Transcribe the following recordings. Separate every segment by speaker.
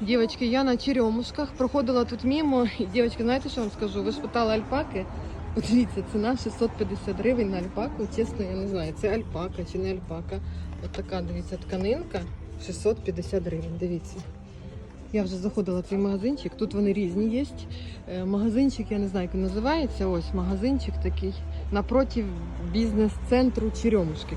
Speaker 1: Дівчатки, я на черемушках проходила тут мимо. І, дівчатки, знаєте, що вам скажу? Ви ж питали альпаки. Подивіться, ціна 650 гривень на альпаку. Чесно, я не знаю, це альпака чи не альпака. От така, дивіться, тканинка 650 гривень. Дивіться. Я вже заходила в цей магазинчик. Тут вони різні є. Е, Магазинчик, я не знаю, як він називається. Ось магазинчик такий напротив бізнес-центру Черемушки.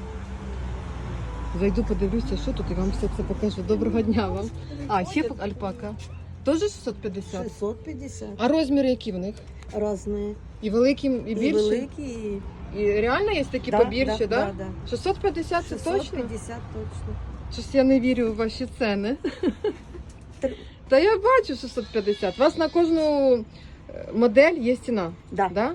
Speaker 1: Зайду, подивлюся, що тут, і вам все це покажу. Доброго дня вам. А, ще альпака. Теж 650?
Speaker 2: 650.
Speaker 1: А розміри які в них?
Speaker 2: Разные.
Speaker 1: І великі, і більші?
Speaker 2: великие, и...
Speaker 1: І реально є такі
Speaker 2: Да,
Speaker 1: побільші,
Speaker 2: да?
Speaker 1: да?
Speaker 2: Да,
Speaker 1: 650
Speaker 2: да.
Speaker 1: це точно?
Speaker 2: 650 точно.
Speaker 1: Щось я не вірю в ваші ціни.
Speaker 2: Три.
Speaker 1: Та я бачу 650. У вас на кожну е, модель є ціна,
Speaker 2: Да.
Speaker 1: да?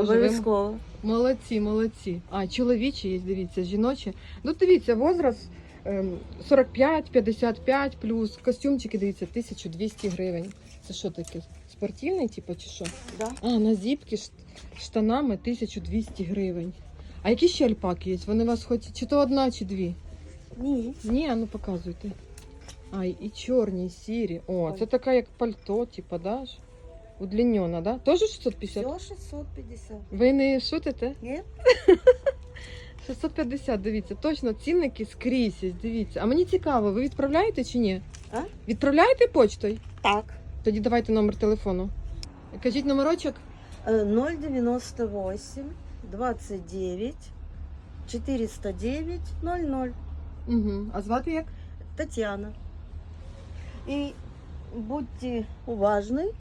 Speaker 2: Обов'язково.
Speaker 1: Молодці, молодці. А чоловічі є, дивіться, жіночі. Ну дивіться, возраст ем, 45-55 плюс. Костюмчики, дивіться, 1200 гривень. Це що таке? Спортивний, типу, чи що?
Speaker 2: Да.
Speaker 1: А, на зіпки штанами 1200 гривень. А які ще альпаки є? Вони у вас хоч чи то одна, чи дві?
Speaker 2: Ні.
Speaker 1: Ні, а ну показуйте. А, і чорні, і сірі. О, це така як пальто, типа, да? Ж? Удлінена, да? Тоже 650?
Speaker 2: Все 650.
Speaker 1: Ви не шутите?
Speaker 2: Ні?
Speaker 1: 650, дивіться, точно цінники скрізь, дивіться. А мені цікаво, ви відправляєте чи ні?
Speaker 2: А?
Speaker 1: Відправляєте почтою?
Speaker 2: Так.
Speaker 1: Тоді давайте номер телефону. Кажіть номерочок.
Speaker 2: Э, 098 29 409 00.
Speaker 1: Угу. А звати як?
Speaker 2: Татьяна. И будьте уважны.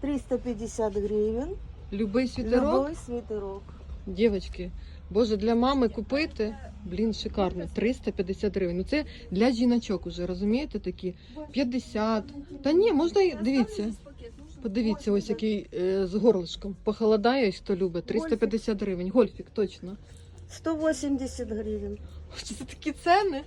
Speaker 2: 350 гривен.
Speaker 1: Любий світерок.
Speaker 2: Любой свитерок.
Speaker 1: Дівчатки, боже, для мами купити, блін, шикарно, 350 гривень. Ну це для жіночок уже, розумієте, такі 50. Та ні, можна і дивіться. Подивіться, ось який е, з горлышком. Похолодає, хто любить. 350 гривень. Гольфік, точно.
Speaker 2: 180 гривен.
Speaker 1: Що це такі ціни?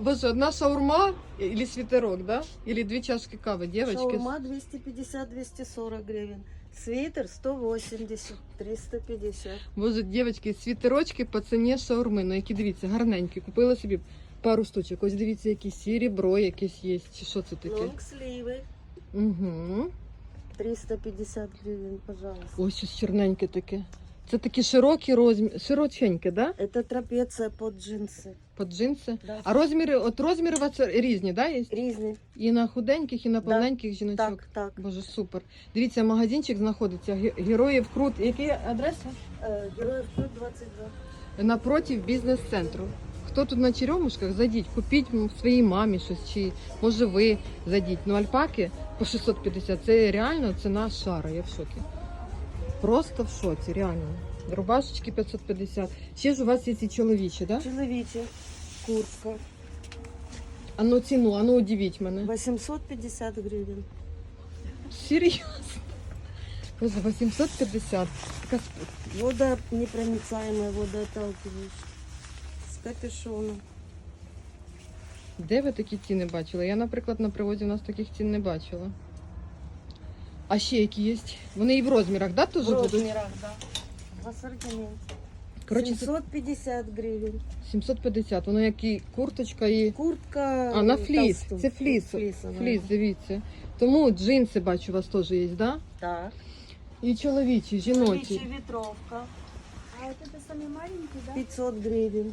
Speaker 1: Боже, одна шаурма і світерок, да? Или дві чашки кави, дівчатки.
Speaker 2: Шаурма 250-240 гривен. Свитер 180, 350.
Speaker 1: Боже, дівчатки, світерочки по ціні шаурми, ну які дивіться, гарненькі. Купила собі пару штучок. Ось дивіться, якісь серебро якесь є. Чи що це таке?
Speaker 2: Лонгсливы
Speaker 1: Угу.
Speaker 2: 350 гривен, пожалуйста.
Speaker 1: Ось ось чорненьке таке. Це такі широкі розміри, широченьке, да?
Speaker 2: Это трапеция под джинсы.
Speaker 1: Під джинси.
Speaker 2: Да.
Speaker 1: А розміри, от розміри у вас різні, да, є?
Speaker 2: Різні.
Speaker 1: І на худеньких, і на повненьких жіночок.
Speaker 2: Так, так.
Speaker 1: Боже, супер. Дивіться, магазинчик знаходиться. Ге- Героїв Крут. Який адреса?
Speaker 2: Е, Героїв Крут 22.
Speaker 1: Напротив бізнес-центру. Хто тут на черемушках, зайдіть, купіть м, своїй мамі щось, чи може ви зайдіть. Ну, альпаки по 650 це реально ціна шара, я в шокі. Просто в шоці, реально. Рубашечки 550. Ще ж у вас є ці чоловічі, да?
Speaker 2: Чоловічі. Куртка.
Speaker 1: А ну ціну, а ну удивіть мене.
Speaker 2: 850 гривен.
Speaker 1: Серйозно? Боже, 850. Така
Speaker 2: Вода непроницаемая, водоотталкивающая. С капюшоном.
Speaker 1: Де ви такі ціни бачили? Я, наприклад, на привозі у нас таких цін не бачила. А ще які є? Вони і в розмірах, да, теж
Speaker 2: В
Speaker 1: будуть?
Speaker 2: розмірах, да. В ассортименте.
Speaker 1: Коротше, це
Speaker 2: 750 гривен.
Speaker 1: 750. Воно як і курточка і.
Speaker 2: Куртка.
Speaker 1: А, на фліс.
Speaker 2: толстовка.
Speaker 1: Це фліс.
Speaker 2: Флісова.
Speaker 1: Фліс, дивіться. Тому джинси бачу, у вас теж є, да?
Speaker 2: Так.
Speaker 1: І чоловічі, жіночі.
Speaker 2: Чоловічі ветровка.
Speaker 3: А вот это самые маленькие, да?
Speaker 2: 500 гривен.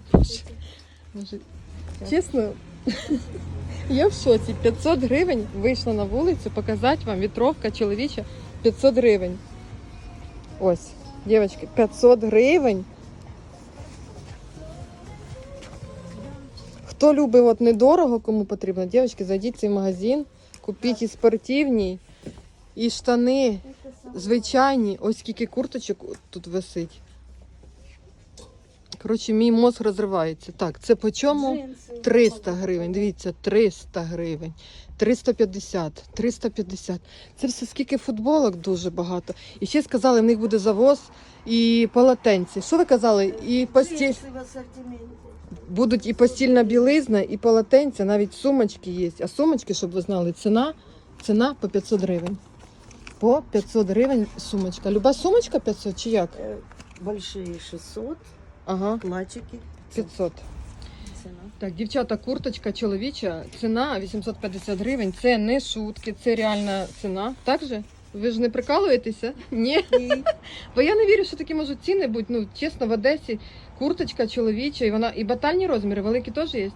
Speaker 1: Може, Чесно, я в шоці. 500 гривень вийшла на вулицю показати вам вітровка чоловіча 500 гривень. Ось, дівчатки, 500 гривень. Хто любить от недорого, кому потрібно, дівчатки, зайдіть в цей магазин, купіть і спортивні, і штани звичайні. Ось скільки курточок тут висить. Коротше, мій мозг розривається. Так, це по чому? 300 гривень. Дивіться, 300 гривень, 350, 350. Це все скільки футболок дуже багато. І ще сказали, в них буде завоз і полотенці. Що ви казали? І постіль будуть і постільна білизна, і полотенця, навіть сумочки є. А сумочки, щоб ви знали, ціна, ціна по 500 гривень. По 500 гривень сумочка. Люба сумочка 500 чи як?
Speaker 2: Э, Большие 600,
Speaker 1: Ага,
Speaker 2: плачики
Speaker 1: 500.
Speaker 2: цена.
Speaker 1: Так, дівчата, курточка чоловіча, ціна 850 гривень. Це не шутки, це реальна ціна. Так же? Ви ж не прикалуєтеся? Ні.
Speaker 2: И
Speaker 1: Бо я не вірю, що такі можуть ціни бути. Ну, чесно, в Одесі курточка чоловіча, і вона і батальні розміри, великі теж є.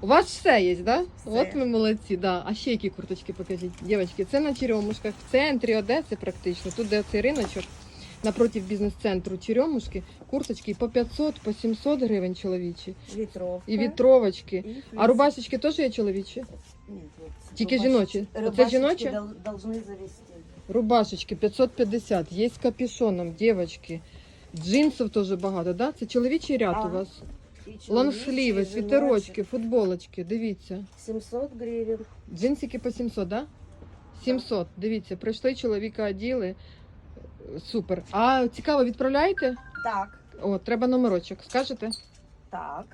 Speaker 1: У вас все є, да?
Speaker 2: Все.
Speaker 1: От ви молодці, да. А ще які курточки покажіть. Дівчатки, це на Черемушках, в центрі Одеси практично. Тут де цей риночок, напротив бізнес-центру Черемушки, курточки по 500, по 700 гривень чоловічі.
Speaker 2: ветровка.
Speaker 1: І вітровочки.
Speaker 2: и
Speaker 1: А рубашечки теж є чоловічі?
Speaker 2: Вот
Speaker 1: Тільки жіночі?
Speaker 2: Рубашечки
Speaker 1: жіночі?
Speaker 2: Должны завести.
Speaker 1: Рубашечки 550, є з капюшоном, дівчатки. Джинсів теж багато, да? Це чоловічий ряд
Speaker 2: А,
Speaker 1: у вас. Лонгсліви, світерочки, футболочки, дивіться.
Speaker 2: 700 гривен.
Speaker 1: Джинсики по 700, да? 700, дивіться, прийшли чоловіка оділи. Супер. А цікаво, відправляєте?
Speaker 2: Так,
Speaker 1: О, треба номерочок. Скажете?
Speaker 2: так.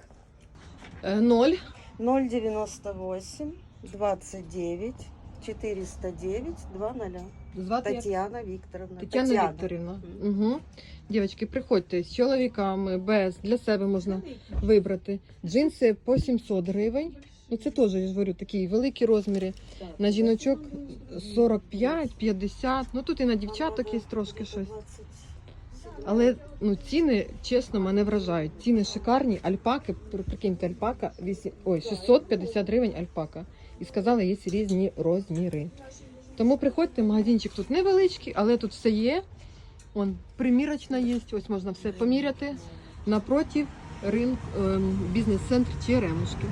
Speaker 1: Е, Ноль.
Speaker 2: 098 29 409 20.
Speaker 1: Звати як?
Speaker 2: Тетяна Викторовна.
Speaker 1: Тетяна Вікторівна. Угу. Дівчатки, приходьте з чоловіками, без, для себе можна вибрати. Джинси по 700 гривень. Ну це теж, я ж говорю, такі великі розміри. На жіночок 45, 50. Ну тут і на дівчаток є трошки щось. Але ну ціни, чесно, мене вражають. Ціни шикарні. Альпаки, прикиньте, альпака 8, ой, 650 гривень альпака. І сказали, є різні розміри. Тому приходьте, магазинчик тут невеличкий, але тут все є. Он примірочна є, ось можна все поміряти. Напротив ринку ем, бізнес-центр Черемушки.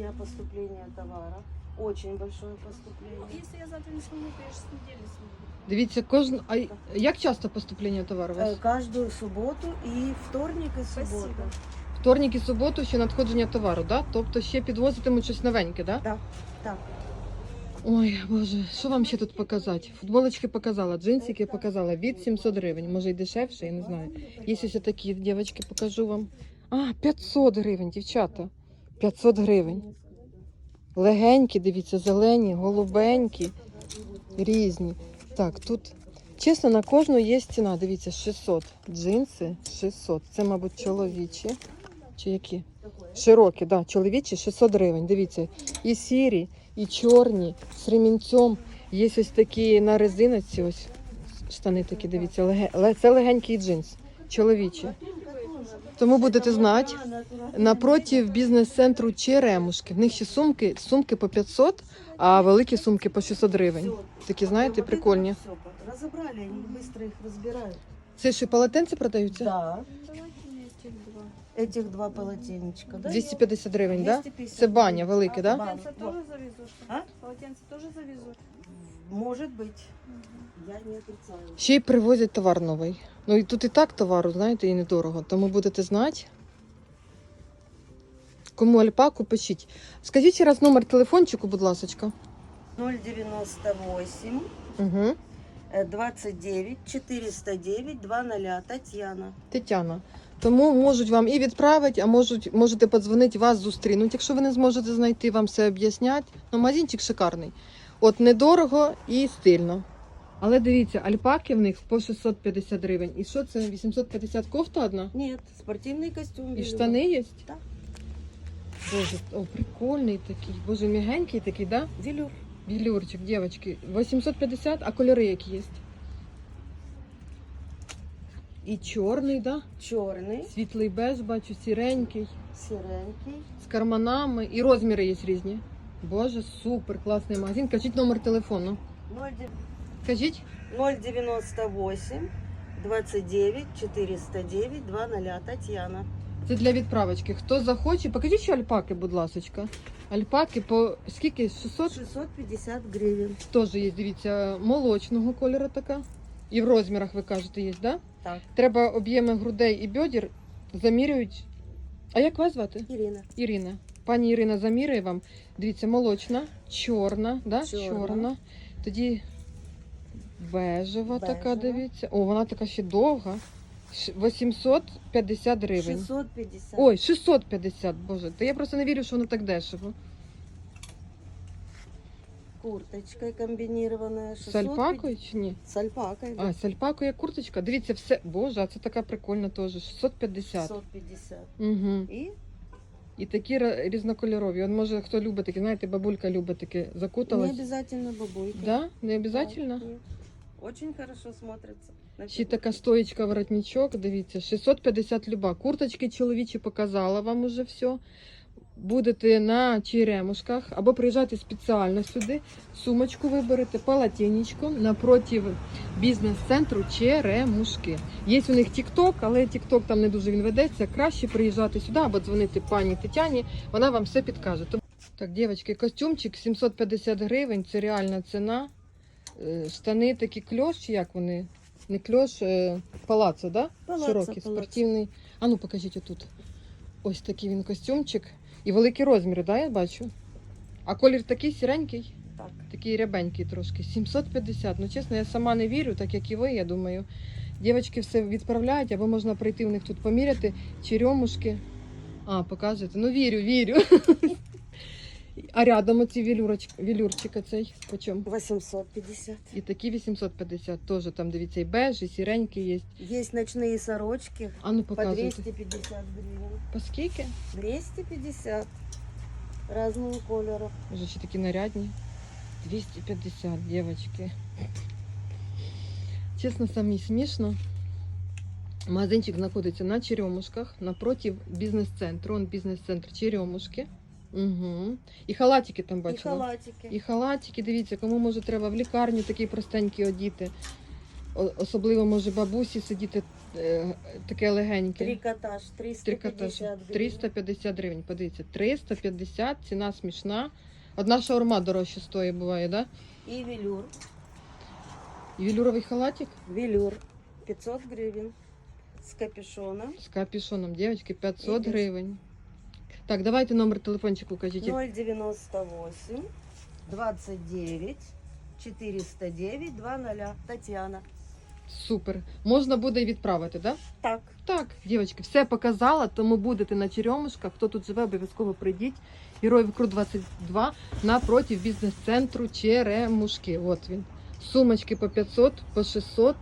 Speaker 2: Дня поступления товара. Очень большое поступление.
Speaker 3: Если я завтра не смогу, то я же с недели смогу.
Speaker 1: Дивіться, кожен. А як часто поступлення товару у вас?
Speaker 2: Э, Каждую субботу и вторник и
Speaker 3: Спасибо.
Speaker 1: Вторник і суботу ще надходження товару, да? Тобто ще підвозитимуть щось новеньке, да?
Speaker 2: Да, так.
Speaker 1: Ой, боже, що вам ще тут показати? Футболочки показала, джинсики показала від 700 гривень, може й дешевше, я не знаю. Є ось такі, дівчатки, покажу вам. А, 500 гривень, дівчата. 500 гривень. Легенькі, дивіться, зелені, голубенькі, різні. Так, тут, чесно, на кожну є ціна, дивіться, 600. Джинси 600. Це, мабуть, чоловічі. Чи які? Широкі, да, чоловічі 600 гривень. Дивіться, і сірі, і чорні, з ремінцем. Є ось такі на резиночці, ось штани такі, дивіться, це легенький джинс, чоловічі. Тому будете знати, напротив бізнес-центру Черемушки. В них ще сумки, сумки по 500, а великі сумки по 600 гривень. Такі, знаєте, прикольні.
Speaker 2: Все, разобрали, они быстро их разбирают.
Speaker 1: Це ще полотенці продаються?
Speaker 2: Да.
Speaker 3: Давайте мне этих два.
Speaker 2: Этих два полотенечка, да?
Speaker 1: 250 гривень, так? Да?
Speaker 2: 250
Speaker 1: Це баня
Speaker 2: гривен.
Speaker 1: велика, да?
Speaker 2: Баня,
Speaker 3: Полотенце
Speaker 2: вот.
Speaker 3: тоже завезут?
Speaker 2: А?
Speaker 3: Полотенце тоже завезут?
Speaker 2: Может быть. Я не отрицаю.
Speaker 1: Ще й привозять товар новий. Ну і тут і так товару, знаєте, і недорого. Тому будете знати. Кому альпаку пишіть. Скажіть ще раз номер телефончику, будь ласка.
Speaker 2: 098
Speaker 1: Угу.
Speaker 2: э, 29 409 20 Татьяна.
Speaker 1: Тетяна. Тому можуть вам і відправити, а можуть, можете подзвонити, вас зустрінуть. Якщо ви не зможете знайти, вам все об'яснять. Ну, магазинчик шикарний. От недорого і стильно. Але дивіться, альпаки в них по 650 гривень. І що це? 850 кофта одна?
Speaker 2: Нет, спортивный костюм.
Speaker 1: І штани є?
Speaker 2: Так.
Speaker 1: Боже, о, прикольний такий. Боже, м'ягенький такий, да?
Speaker 2: Велюр.
Speaker 1: Білюрчик, дівчатки. 850, а кольори які є? І чорний, да?
Speaker 2: Черный,
Speaker 1: Світлий беж, бачу, сіренький,
Speaker 2: серенький.
Speaker 1: з карманами. І розміри є різні. Боже, супер, класний магазин. Кажіть номер телефону.
Speaker 2: 0,9
Speaker 1: Кажіть.
Speaker 2: 098 29 409 20 Татьяна.
Speaker 1: Це для відправочки. Хто захоче, покажіть ще альпаки, будь ласочка. Альпаки по скільки? 600?
Speaker 2: 650 гривен.
Speaker 1: Теж є, дивіться, молочного кольору така. І в розмірах, ви кажете, є, да?
Speaker 2: Так.
Speaker 1: Треба об'єми грудей і бедер замірюють. А як вас звати?
Speaker 2: Ирина.
Speaker 1: Ірина. Пані Ірина заміряє вам. Дивіться, молочна, чорна, да?
Speaker 2: Чорна.
Speaker 1: чорна. Тоді бежева, така, дивіться. О, вона така ще довга. 850 гривень.
Speaker 2: 650.
Speaker 1: Ой, 650, боже. Та я просто не вірю, що воно так дешево.
Speaker 2: Курточка комбинированная.
Speaker 1: З
Speaker 2: 650.
Speaker 1: альпакою чи ні?
Speaker 2: С альпакой. да.
Speaker 1: А, з альпакою курточка. Дивіться, все. Боже, а це така прикольна теж. 650.
Speaker 2: 650.
Speaker 1: Угу.
Speaker 2: И
Speaker 1: І такі різнокольорові. Он може хто любить такі, знаєте, бабулька любить закуталась.
Speaker 4: Не
Speaker 1: обов'язково
Speaker 4: обязательно бабулька.
Speaker 1: Да? Не обов'язково?
Speaker 4: Очень хорошо смотрится.
Speaker 1: Ще така стоечка воротничок, дивіться, 650 люба. Курточки чоловічі показала вам уже все. Будете на черемушках або приїжджати спеціально сюди, сумочку виберете, полотенечко напротив бізнес-центру Черемушки. Є у них TikTok, але TikTok там не дуже він ведеться. Краще приїжджати сюди або дзвонити пані Тетяні, вона вам все підкаже. Так, дівчатки, костюмчик 750 гривень, це реальна ціна. Е, Штани такі кльош, як вони? Не кльош, е, палацо, да?
Speaker 4: Палаццо,
Speaker 1: Широкий,
Speaker 4: палаццо.
Speaker 1: спортивний. А ну покажіть отут. Ось такий він костюмчик. І великі розміри, да, я бачу. А колір такий сіренький,
Speaker 4: Так.
Speaker 1: такий рябенький трошки. 750. Ну, чесно, я сама не вірю, так як і ви, я думаю. Дівчатки все відправляють, або можна прийти в них тут поміряти. Черемушки. А, показуєте. Ну вірю, вірю. А рядом оці вілюрочка, вілюрчика цей. Почем?
Speaker 4: 850.
Speaker 1: І такі 850. Теж там, дивіться, і беж, і сіренький є.
Speaker 4: Есть ночные сорочки
Speaker 1: А ну
Speaker 4: по
Speaker 1: показуйте.
Speaker 4: 250 гривен.
Speaker 1: По скільки?
Speaker 4: 250 разного колера.
Speaker 1: Вже ще такі нарядні. 250, дівчатки. Чесно, самі смішно. Магазинчик знаходиться на Черемушках, напротив бізнес-центру. Он бізнес-центр Черемушки. Угу. І халатики там
Speaker 4: И
Speaker 1: бачила.
Speaker 4: халатики.
Speaker 1: І халатики, дивіться, кому може треба в лікарню такий простенький одіти. Особливо може бабусі сидіти е, таке легеньке.
Speaker 4: Трикотаж 350
Speaker 1: Трикотаж
Speaker 4: гривен.
Speaker 1: 350 гривень. Подивіться, 350, ціна смішна. Одна шаурма дорожче стоїть, буває, да?
Speaker 4: И велюр.
Speaker 1: І Велюровий халатик
Speaker 4: Велюр 500 гривен. С капюшоном.
Speaker 1: з капюшоном, дівчатки, 500
Speaker 4: І
Speaker 1: гривень. Так, давайте номер телефончику кажіть.
Speaker 4: 098 29 409 20. Татьяна.
Speaker 1: Супер. Можна буде і відправити, да?
Speaker 4: Так.
Speaker 1: Так, дівчатки, все показала, тому будете на Черемушках. Хто тут живе, обов'язково прийдіть. Героїв Кру 22 напротив бізнес-центру Черемушки. От він. Сумочки по 500, по 600.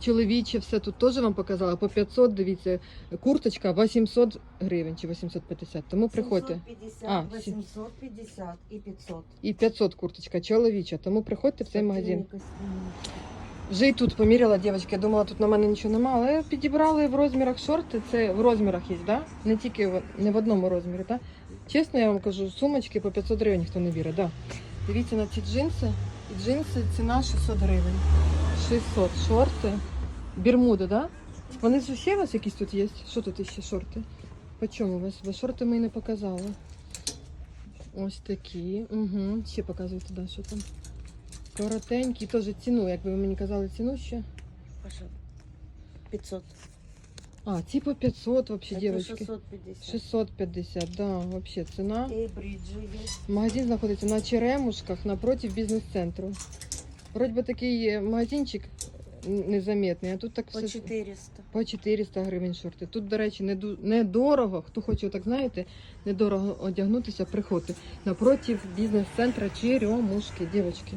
Speaker 1: Чоловіче, все тут теж вам показала. По 500, дивіться, курточка 800 гривень чи 850. Тому приходьте.
Speaker 4: 750,
Speaker 1: А, всі.
Speaker 4: 850 и 500.
Speaker 1: І 500 курточка чоловіча. Тому приходьте в цей магазин. Вже і тут поміряла дівчатки, я думала, тут на мене нічого немає, але підібрали в розмірах шорти, це в розмірах є, да? Не тільки в, не в одному розмірі, да? Чесно, я вам кажу, сумочки по 500 гривень ніхто не вірить, да. Дивіться на ці джинси. Джинси ціна 600 гривень. 600 шорти. Бермуди, да? Вони ж ще у вас якісь тут є? Що тут ще шорти? По чому у вас? Бо шорти ми не показали. Ось такі. Угу. Ще показуйте, да, що там. Коротенькі, теж ціну, якби ви мені казали ціну ще.
Speaker 4: Паша, 500.
Speaker 1: А, ці по 500 вообще,
Speaker 4: Это
Speaker 1: девочки.
Speaker 4: 650.
Speaker 1: 650, да, вообще ціна.
Speaker 4: Есть.
Speaker 1: Магазин знаходиться на Черемушках напротив бізнес-центру. Вроді би такий е, магазинчик незаметний, а тут так
Speaker 4: По
Speaker 1: все
Speaker 4: 400.
Speaker 1: по 400 гривень шорти. Тут, до речі, не недорого. Хто хоче, так знаєте, недорого одягнутися, приходьте. Напротив бізнес-центра Черемушки, дівчатки.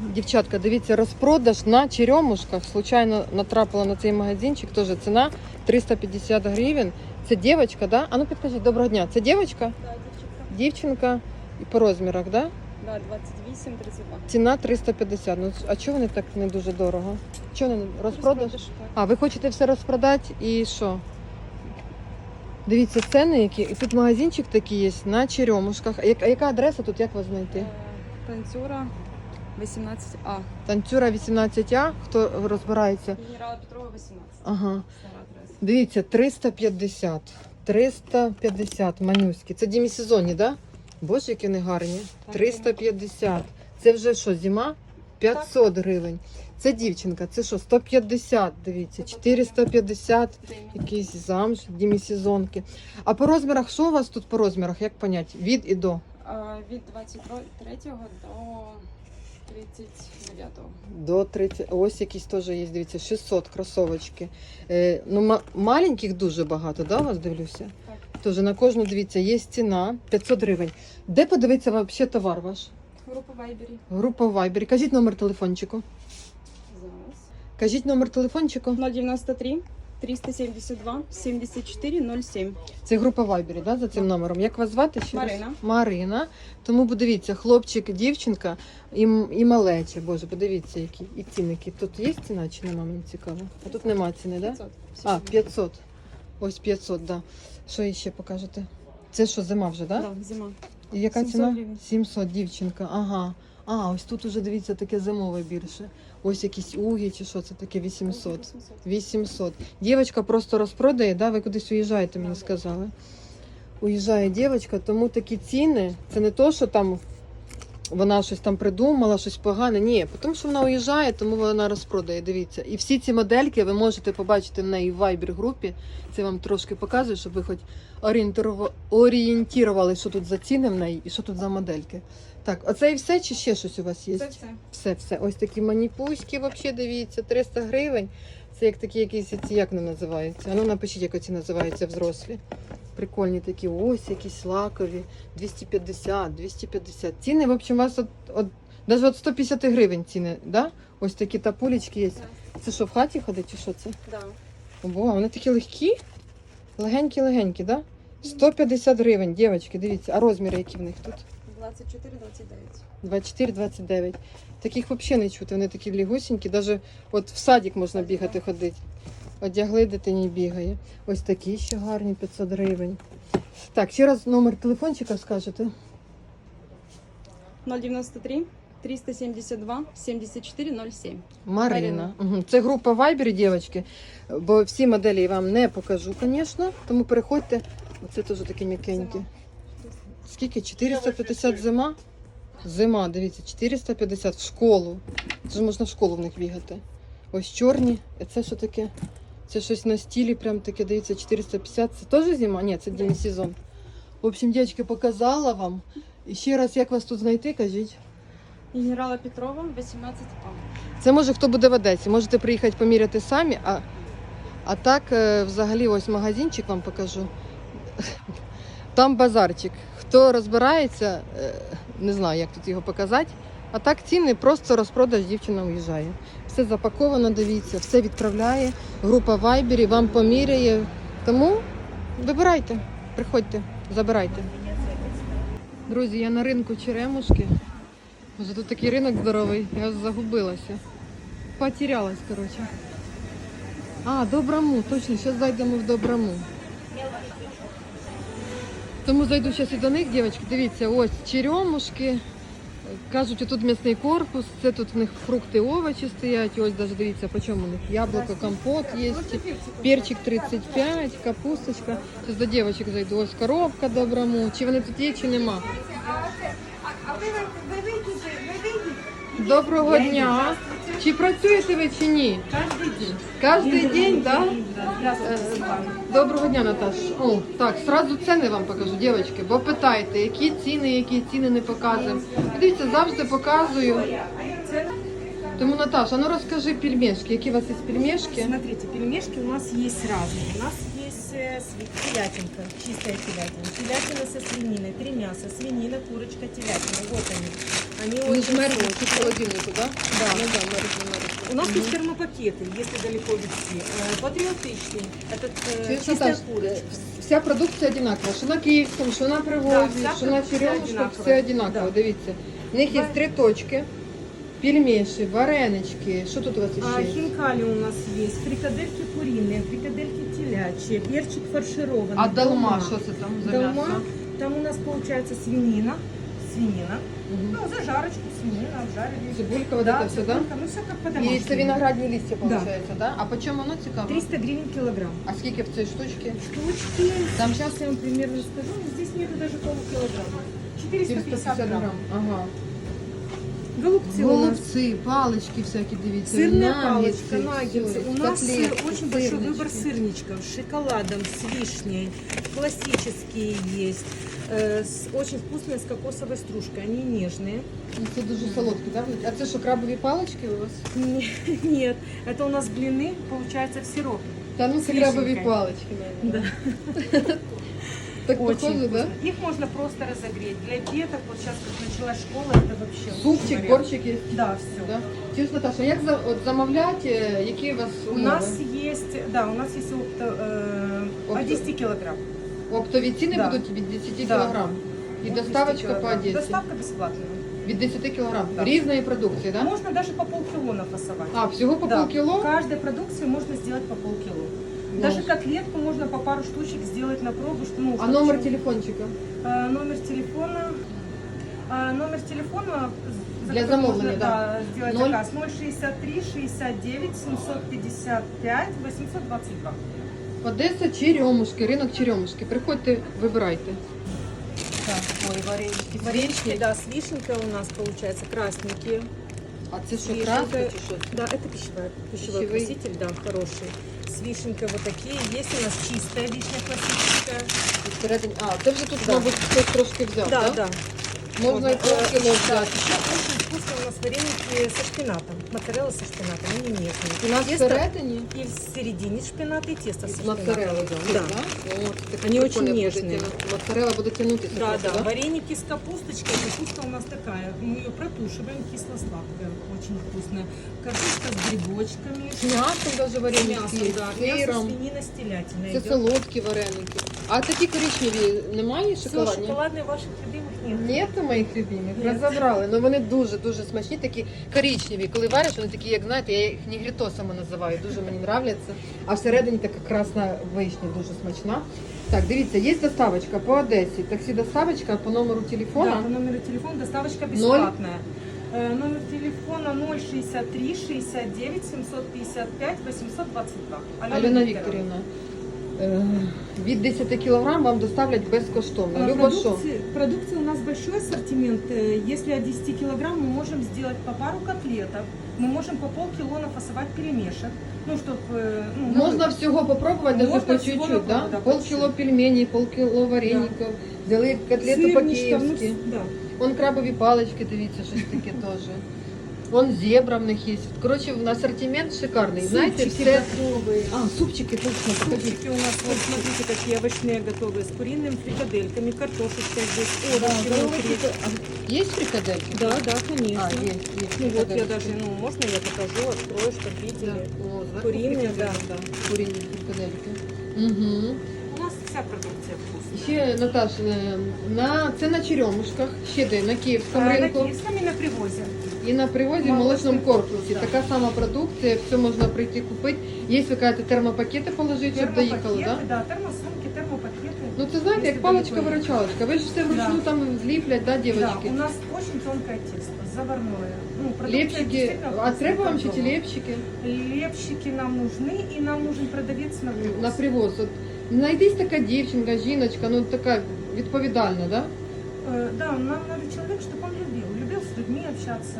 Speaker 1: Дівчатка, дивіться, розпродаж на Черемушках. Случайно натрапила на цей магазинчик. Теж ціна 350 гривень. Це дівчинка, да? А ну підкажіть, доброго дня. Це дівчинка?
Speaker 3: Да, девчонка.
Speaker 1: Дівчинка і по розмірах, да?
Speaker 3: Да, 28, 32.
Speaker 1: Ціна 350. Ну, а чого вони так не дуже дорого? Чого не розпродаж?
Speaker 3: так.
Speaker 1: А, ви хочете все розпродати і що? Дивіться, ціни які. І тут магазинчик такий є на Черемушках. А яка адреса тут, як вас знайти?
Speaker 3: Е, Танцюра 18А.
Speaker 1: Танцюра 18А, хто розбирається.
Speaker 3: Генерала Петрова 18.
Speaker 1: Ага.
Speaker 3: Стара адреса.
Speaker 1: Дивіться, 350. 350 манюські. Це демісезонні, так? Да? Боже, які вони гарні.
Speaker 3: Так,
Speaker 1: 350. Це вже що, зима? 500 гривень. Це дівчинка, це що, 150, дивіться, 450,
Speaker 3: Демі.
Speaker 1: якісь замш, демісезонки. А по розмірах, що у вас тут по розмірах, як понять? Від і до?
Speaker 3: Від 23 до 39.
Speaker 1: До 30. Ось якісь теж є, дивіться, 600 кросовочки. Е, ну, ма- маленьких дуже багато, да, у вас дивлюся?
Speaker 3: Так.
Speaker 1: Тож на кожну, дивіться, є ціна 500 гривень. Де подивитися взагалі товар ваш?
Speaker 3: Група Вайбері.
Speaker 1: Група в Viber. Кажіть номер телефончику.
Speaker 3: Зараз.
Speaker 1: Кажіть номер телефончику.
Speaker 3: 093 372 74 07.
Speaker 1: Це група Вайбері, да, за цим номером. Як вас звати ще? раз?
Speaker 3: Марина.
Speaker 1: Марина. Тому подивіться, хлопчик, дівчинка і, м- і малече. Боже, подивіться, які і цінники. Тут є ціна чи нема, мені цікаво. А тут нема ціни, да?
Speaker 3: 500.
Speaker 1: А,
Speaker 3: ціни.
Speaker 1: 500. Ось 500, да. Що іще покажете? Це що, зима вже, да?
Speaker 3: Да, зима.
Speaker 1: І яка
Speaker 3: 700
Speaker 1: ціна?
Speaker 3: гривень.
Speaker 1: 700, дівчинка. Ага. А, ось тут уже дивіться таке зимове більше. Ось якісь угі чи що це таке 800.
Speaker 3: 800.
Speaker 1: 800. Дівчинка просто розпродає, да? Ви кудись уїжджаєте, мені сказали. Уїжджає дівчинка, тому такі ціни, це не то, що там вона щось там придумала, щось погане. Ні, тому що вона уїжджає, тому вона розпродає. Дивіться. І всі ці модельки ви можете побачити в неї в Viber групі. Це вам трошки показую, щоб ви хоч орієнтірували, що тут за ціни в неї і що тут за модельки. Так, оце і все, чи ще щось у вас є?
Speaker 3: Це все.
Speaker 1: Все, все. Ось такі маніпуськи, взагалі, дивіться, 300 гривень. Це як такі якісь ці, як вони називаються? А ну напишіть, як оці називаються взрослі. Прикольні такі, ось якісь лакові, 250, 250. Ціни, в общем, у вас от, от, навіть от 150 гривень ціни, да? Ось такі тапулечки є. Це що, в хаті ходить, чи що це?
Speaker 3: Да.
Speaker 1: А вони такі легкі? Легенькі-легенькі, да? 150 гривень, дівчатки, дивіться, а розміри які в них тут?
Speaker 3: 24 29.
Speaker 1: 24-29. Таких взагалі не чути. Вони такі лігусінькі. Навіть от в садик можна бігати ходити. Одягли, дитині бігає. Ось такі ще гарні 500 гривень. Так, ще раз номер телефончика скажете.
Speaker 3: 093 372 74 07.
Speaker 1: Марина. Це група Viber, дівчатки. Бо всі моделі я вам не покажу, звісно. Тому переходьте. Оце теж такі м'якенькі. Скільки? 450 зима? Зима, дивіться, 450 в школу. Це ж можна в школу в них бігати. Ось чорні. А це що таке? Це щось на стілі, прям таке, дивіться, 450. Це теж зима? Ні, це день сезон. В общем, дівчатки, показала вам. І ще раз, як вас тут знайти, кажіть.
Speaker 3: Генерала Петрова 18 А.
Speaker 1: Це може хто буде в Одесі. Можете приїхати поміряти самі, а, а так е, взагалі ось магазинчик вам покажу. Там базарчик. Хто розбирається, е, не знаю, як тут його показати. А так ціни просто розпродаж дівчина уїжджає. Все запаковано, дивіться, все відправляє. Група Вайбері вам поміряє. Тому вибирайте, приходьте, забирайте. Друзі, я на ринку Черемушки. Може тут такий ринок здоровий, я загубилася. Потерялась, коротше. А, Доброму, точно, зараз зайдемо в Доброму. Тому зайду зараз і до них, дівчатки. Дивіться, ось черемушки. Кажуть, тут м'ясний корпус, це тут в них фрукти, овочі стоять. Ось навіть дивіться, по чому у них яблуко, компот є. Перчик 35, капусточка. Зараз до дівчаток зайду. Ось коробка доброму. Чи вони тут є, чи нема. Доброго дня. Чи працюєте ви чи ні? Кожен день. Кожен день, так? Доброго дня, Наташ. О, так, сразу ціни вам покажу, дівчатки, бо питайте, які ціни, які ціни не показуємо. Дивіться, завжди показую. Тому, Наташа, ну розкажи пельмешки, які у вас є пельмешки?
Speaker 4: Смотрите, пельмешки у нас есть разные. У нас есть э, сви- телятинка, чистая телятина. Телятина со свининой, три мяса, свинина, курочка, телятина. Вот они. Они
Speaker 1: Вони ж
Speaker 4: очень
Speaker 1: мерзнуть
Speaker 4: сочные.
Speaker 1: в холодильнику, так?
Speaker 4: Да.
Speaker 1: Ну да, мерзли, мерзли.
Speaker 4: У нас
Speaker 1: Мгм.
Speaker 4: есть термопакеты, если далеко везти. Э, Патриотичный. Этот э,
Speaker 1: Чуєш,
Speaker 4: чистая
Speaker 1: Наташ,
Speaker 4: курочка.
Speaker 1: вся продукція одинакова. Що на київському, що на привозі,
Speaker 4: Да, вся
Speaker 1: що на
Speaker 4: продукція
Speaker 1: черемушках,
Speaker 4: одинакова.
Speaker 1: все одинаково.
Speaker 4: Да.
Speaker 1: Дивіться. В них є
Speaker 4: Ва-
Speaker 1: три точки. Пельмеші, варенички. Що тут у вас
Speaker 4: А,
Speaker 1: ще є?
Speaker 4: хинкали у нас есть, фрикадельки куриные, фрикадельки телячьи, перчик фаршированный.
Speaker 1: А долма, що це там за
Speaker 4: Долма,
Speaker 1: м'ясо?
Speaker 4: там у нас получается свинина, свинина,
Speaker 1: Мгм.
Speaker 4: ну, зажарочку, свинина, обжарили.
Speaker 1: Цибулька, вот
Speaker 4: да,
Speaker 1: это все, да?
Speaker 4: цибулька, ну все как
Speaker 1: І це виноградні листя,
Speaker 4: Да.
Speaker 1: виходить, да? А по чому воно цікаво?
Speaker 4: 300 гривен килограмм.
Speaker 1: А скільки в цій штучці?
Speaker 4: Штучки,
Speaker 1: Там
Speaker 4: сейчас я вам примерно скажу, здесь нету даже полукилограмма. 450
Speaker 1: 450
Speaker 4: грамм.
Speaker 1: грам. Ага.
Speaker 4: Голубцы у нас.
Speaker 1: Голубці, палички всякі, дивіться.
Speaker 4: Сырная
Speaker 1: наггетси,
Speaker 4: палочка, наггетсы.
Speaker 1: всё,
Speaker 4: У нас сыр,
Speaker 1: котлетки,
Speaker 4: очень большой
Speaker 1: сырнички.
Speaker 4: выбор сырничков с шоколадом, с вишней. Классические есть. э, с- очень вкусные с кокосовой стружкой. Они нежные.
Speaker 1: Ну, Це дуже солодкі, так? А це що, крабові палички у вас?
Speaker 4: Нет, это у нас блины, получается, в сироп.
Speaker 1: Та ну це
Speaker 4: З
Speaker 1: крабові
Speaker 4: вишенькою.
Speaker 1: палички,
Speaker 4: Да.
Speaker 1: Так
Speaker 4: Очень
Speaker 1: похоже, да?
Speaker 4: вкусно. Их можно просто разогреть. Для деток, вот сейчас как началась школа, это вообще лучший
Speaker 1: Супчик,
Speaker 4: вариант.
Speaker 1: борщик є.
Speaker 4: Да, все.
Speaker 1: Да? Чуєш, Наташа, як за, от, замовляти, які у вас
Speaker 4: У
Speaker 1: умови?
Speaker 4: нас есть да, у нас есть опт, э,
Speaker 1: Опт-
Speaker 4: от 10 килограмм.
Speaker 1: Оптові ціни
Speaker 4: Да.
Speaker 1: будуть від 10
Speaker 4: Да.
Speaker 1: кг. І
Speaker 4: От 10
Speaker 1: доставочка по
Speaker 4: килограмм. Доставка бесплатная.
Speaker 1: Від 10 кг.
Speaker 4: Да.
Speaker 1: Різної продукції, так? Да?
Speaker 4: Можно даже по полкило нафасовать.
Speaker 1: А, всього по
Speaker 4: Да.
Speaker 1: полкіло?
Speaker 4: Каждой продукции можно сделать по полкило. Даже котлетку можно по пару штучек сделать на пробу. Что, ну,
Speaker 1: А номер телефончика?
Speaker 4: Э, номер телефона. э, номер телефона за
Speaker 1: Для
Speaker 4: который
Speaker 1: замовлення,
Speaker 4: можно,
Speaker 1: да.
Speaker 4: сделать
Speaker 1: Ноль.
Speaker 4: заказ 063 69 755 822.
Speaker 1: Одеса, Черемушки, ринок Черемушки. Приходьте, вибирайте.
Speaker 4: Так, ой, варенички. Варенички, да, с вишенкой у нас получается красненькие.
Speaker 1: А це що,
Speaker 4: Свіженьке.
Speaker 1: краска чи що?
Speaker 4: Да, это пищевой, пищевой
Speaker 1: Пищевый.
Speaker 4: краситель, да, хороший. С вишенкой вот такие. Есть у нас чистая вишня классическая.
Speaker 1: Всередині. А, це вже тут,
Speaker 4: Да.
Speaker 1: мабуть, хтось трошки взяв,
Speaker 4: Да,
Speaker 1: так?
Speaker 4: да.
Speaker 1: Можна і
Speaker 4: Вот, э,
Speaker 1: полкіло
Speaker 4: Да,
Speaker 1: взяти.
Speaker 4: еще очень вкусно у нас вареники со шпинатом. Моцарелла со шпинатом, они местные.
Speaker 1: У нас
Speaker 4: Тесто
Speaker 1: всередині
Speaker 4: и в середине шпинат, и тесто со
Speaker 1: моцарелла,
Speaker 4: шпинатом.
Speaker 1: да?
Speaker 4: Да.
Speaker 1: О, це таке
Speaker 4: Вони
Speaker 1: прикольне
Speaker 4: очень
Speaker 1: буде
Speaker 4: ніжні.
Speaker 1: тягнути. Моцарелла буде тягнутися.
Speaker 4: Да,
Speaker 1: трохи,
Speaker 4: да, вареники с капусточкой. Капуста у нас такая. Мы ее протушиваем, кисло-сладкая, очень вкусная. Картошка с грибочками.
Speaker 1: З м'ясом навіть
Speaker 4: С
Speaker 1: вареники,
Speaker 4: мясом,
Speaker 1: є,
Speaker 4: да.
Speaker 1: з
Speaker 4: Мясо,
Speaker 1: сиром.
Speaker 4: свинина, с телятиной.
Speaker 1: Це
Speaker 4: идет.
Speaker 1: солодкі вареники. А такі коричневі немає
Speaker 4: Все,
Speaker 1: шоколадні?
Speaker 4: шоколадные ваших любимых Нет.
Speaker 1: Нету моїх любимих,
Speaker 4: Ні.
Speaker 1: розібрали. Ну вони дуже-дуже смачні, такі коричневі. Коли вариш, вони такі, як знаєте, я їх нігрітосами називаю, дуже мені нравляться. А всередині така красна вишня, дуже смачна. Так, дивіться, є доставочка по Одесі. Таксі доставочка по номеру
Speaker 4: Да,
Speaker 1: телефона.
Speaker 4: по номеру телефона доставочка бесплатная. Э, номер телефона 063 69 755 822.
Speaker 1: Альона Вікторівна. е, Від 10 кг вам доставлять безкоштовно.
Speaker 4: Э,
Speaker 1: Любо що?
Speaker 4: Продукции, продукции у нас большой ассортимент. Э, Если от 10 килограмм мы можем сделать по пару котлеток. Мы можем по полкило нафасовать перемешек. Ну, чтобы... Ну, на
Speaker 1: Можна
Speaker 4: выбор.
Speaker 1: всього попробувати, даже
Speaker 4: Можна
Speaker 1: по
Speaker 4: всього
Speaker 1: чуть-чуть, да?
Speaker 4: попробувати, да, по
Speaker 1: Полкіло
Speaker 4: чуть-чуть.
Speaker 1: пельменей, полкіло вареників, взяли котлету
Speaker 4: Сырничком, ну,
Speaker 1: по-київськи.
Speaker 4: да.
Speaker 1: Вон крабові палички, дивіться, щось таке теж. Вон зебра в них є. Коротше, в асортимент шикарний. Знаєте,
Speaker 4: Супчики
Speaker 1: все...
Speaker 4: готовые.
Speaker 1: А, супчики, точно, покажіть.
Speaker 4: Супчики у нас, вот смотрите, какие овощные готовые, с куриным фрикадельками, картошечкой здесь,
Speaker 1: Да,
Speaker 4: овощи
Speaker 1: здоровые
Speaker 4: внутри.
Speaker 1: фрика- А, Є фрикадельки?
Speaker 4: Да, да, конечно.
Speaker 1: А, є, є
Speaker 4: Ну вот я
Speaker 1: фрикадельки.
Speaker 4: даже, ну можно я покажу, открою, чтобы
Speaker 1: Да.
Speaker 4: видели.
Speaker 1: О, зверху
Speaker 4: Куріння,
Speaker 1: фрикадельки, да. Куріння фрикадельки. Угу.
Speaker 4: У нас вся продукция вкусная.
Speaker 1: Ще, Наташ, е, на, це на Черемушках, ще де, на Київському
Speaker 4: А, на
Speaker 1: ринку.
Speaker 4: Киевском и на привозе.
Speaker 1: І на привозі в
Speaker 4: Молочний
Speaker 1: молочному корпусі.
Speaker 4: корпус, да.
Speaker 1: Така сама продукція, все можна прийти купити. Є ви кажете, термопакети положити, щоб доїхали,
Speaker 4: Термопакеты,
Speaker 1: да?
Speaker 4: да, термосумки, термопакеты.
Speaker 1: Ну це знаєте, як
Speaker 4: Якщо
Speaker 1: паличка-виручалочка. Ви ж все вручну
Speaker 4: Да.
Speaker 1: там зліплять, да,
Speaker 4: Да,
Speaker 1: дівчатки?
Speaker 4: у нас очень тонкое тесто, заварное. Ну, продукция
Speaker 1: Лепчики,
Speaker 4: действительно
Speaker 1: а
Speaker 4: вкусная,
Speaker 1: треба вам ще ті
Speaker 4: готова.
Speaker 1: лепчики
Speaker 4: Лепщики нам нужны, и нам нужен продавец на привоз.
Speaker 1: на привоз? От, знайдись така дівчинка, жіночка, ну така відповідальна, да?
Speaker 4: Э, Да, нам надо человек, чтобы он любил. Любил с людьми общаться.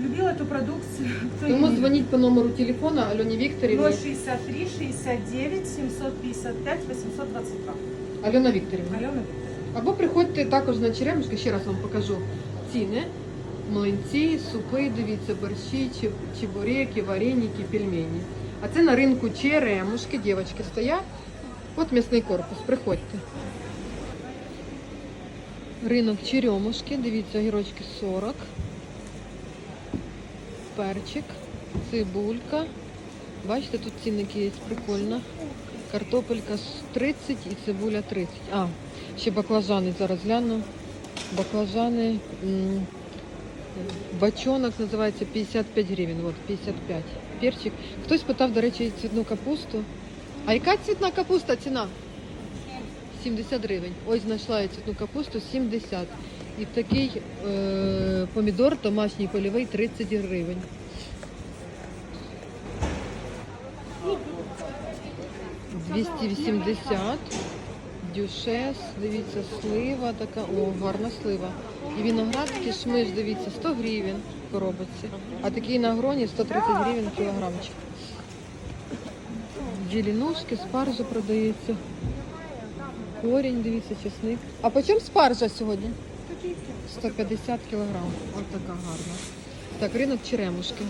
Speaker 4: Любил эту продукцию. Кто
Speaker 1: Тому
Speaker 4: не
Speaker 1: дзвоніть по номеру телефона Альоні Вікторівні.
Speaker 4: 063 69 755 822.
Speaker 1: Альона Вікторівна.
Speaker 4: Алена
Speaker 1: Або приходьте також на Черемушки, ще раз вам покажу ціни. Млинці, супи, дивіться, борщі, чеб- чебуреки, вареники, пельмені. А це на ринку Черемушки, дівчатки стоять. От м'ясний корпус, приходьте. Ринок Черемушки, дивіться, огірочки 40. Перчик, цибулька. Бачите, тут цінники є, прикольно. Картопелька з 30 і цибуля 30. А, ще баклажани зараз гляну. Баклажани. Бачонок називається 55 гривень. От 55. Перчик. Хтось питав, до речі, цвітну капусту. А яка цвітна капуста ціна? 70 гривень. Ось знайшла я цвітну капусту 70. І такий е, помідор домашній польовий 30 гривень. Двісті вісімдесят. Дюшес, дивіться, слива така, о, гарна слива. І виноград кишмиш, дивіться, 100 гривень в коробочці. А такий на гроні 130 гривень кілограмчик. Ділінушки, спаржа продається. Корінь, дивіться, чесник. А по чому спаржа сьогодні? 150 кілограм. Ось така гарна. Так, ринок Черемушки.